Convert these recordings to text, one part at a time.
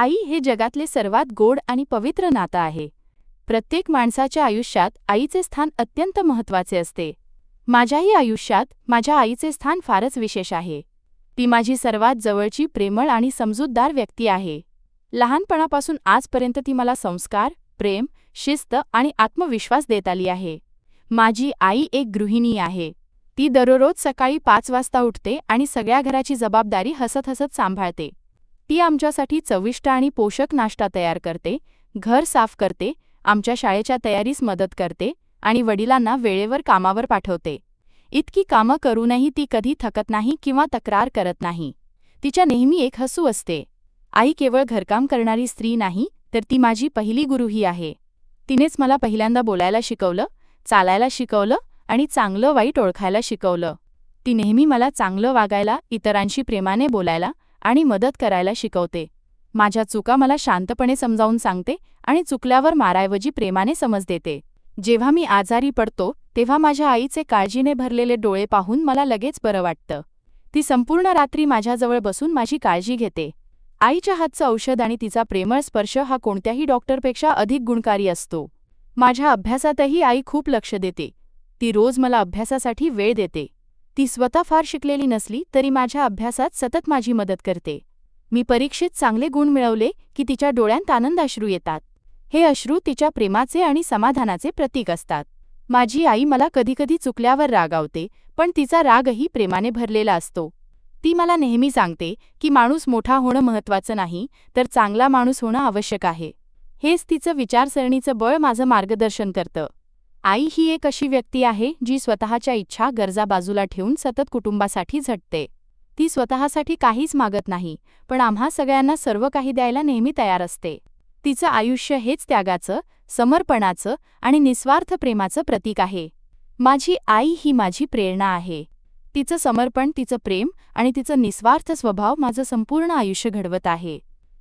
आई हे जगातले सर्वात गोड आणि पवित्र नातं आहे. प्रत्येक माणसाच्या आयुष्यात आईचे स्थान अत्यंत महत्त्वाचे असते. माझ्याही आयुष्यात माझ्या आईचे स्थान फारच विशेष आहे. ती माझी सर्वात जवळची प्रेमळ आणि समजूतदार व्यक्ती आहे. लहानपणापासून आजपर्यंत ती मला संस्कार प्रेम शिस्त आणि आत्मविश्वास देत आली आहे. माझी आई एक गृहिणी आहे. ती दररोज सकाळी पाच वाजता उठते आणि सगळ्या घराची जबाबदारी हसत हसत सांभाळते. ती आमच्यासाठी चविष्ट आणि पोषक नाश्ता तयार करते घर साफ करते आमच्या शाळेच्या तयारीस मदत करते आणि वडिलांना वेळेवर कामावर पाठवते. इतकी कामं करूनही ती कधी थकत नाही किंवा तक्रार करत नाही. तिच्या नेहमी एक हसू असते. आई केवळ घरकाम करणारी स्त्री नाही तर ती माझी पहिली गुरुही आहे. तिनेच मला पहिल्यांदा बोलायला शिकवलं चालायला शिकवलं आणि चांगलं वाईट ओळखायला शिकवलं. ती नेहमी मला चांगलं वागायला इतरांशी प्रेमाने बोलायला आणि मदत करायला शिकवते. माझ्या चुका मला शांतपणे समजावून सांगते आणि चुकल्यावर मारायवजी प्रेमाने समज देते. जेव्हा मी आजारी पडतो तेव्हा माझ्या आईचे काळजीने भरलेले डोळे पाहून मला लगेच बरं वाटतं. ती संपूर्ण रात्री माझ्याजवळ बसून माझी काळजी घेते. आईच्या हातचं औषध आणि तिचा प्रेमळ स्पर्श हा कोणत्याही डॉक्टरपेक्षा अधिक गुणकारी असतो. माझ्या अभ्यासातही आई खूप लक्ष देते. ती रोज मला अभ्यासासाठी वेळ देते. ती स्वतः फार शिकलेली नसली तरी माझ्या अभ्यासात सतत माझी मदत करते. मी परीक्षेत चांगले गुण मिळवले की तिच्या डोळ्यांत आनंद अश्रू येतात. हे अश्रू तिच्या प्रेमाचे आणि समाधानाचे प्रतीक असतात. माझी आई मला कधीकधी चुकल्यावर रागावते पण तिचा रागही प्रेमाने भरलेला असतो. ती मला नेहमी सांगते की माणूस मोठा होणं महत्त्वाचं नाही तर चांगला माणूस होणं आवश्यक आहे. हेच तिचं विचारसरणीचं बळ माझं मार्गदर्शन करतं. आई ही एक अशी व्यक्ती आहे जी स्वतःच्या इच्छा गरजा बाजूला ठेवून सतत कुटुंबासाठी झटते. ती स्वतःसाठी काहीच मागत नाही पण आम्हा सगळ्यांना सर्व काही द्यायला नेहमी तयार असते. तिचं आयुष्य हेच त्यागाचं समर्पणाचं आणि निस्वार्थ प्रेमाचं प्रतीक आहे. माझी आई ही माझी प्रेरणा आहे. तिचं समर्पण तिचं प्रेम आणि तिचं निस्वार्थ स्वभाव माझं संपूर्ण आयुष्य घडवत आहे.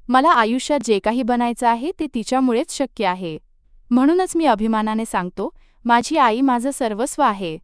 मला आयुष्यात जे काही बनायचं आहे ते तिच्यामुळेच शक्य आहे. म्हणूनच मी अभिमानाने सांगतो माझी आई माझं सर्वस्व आहे.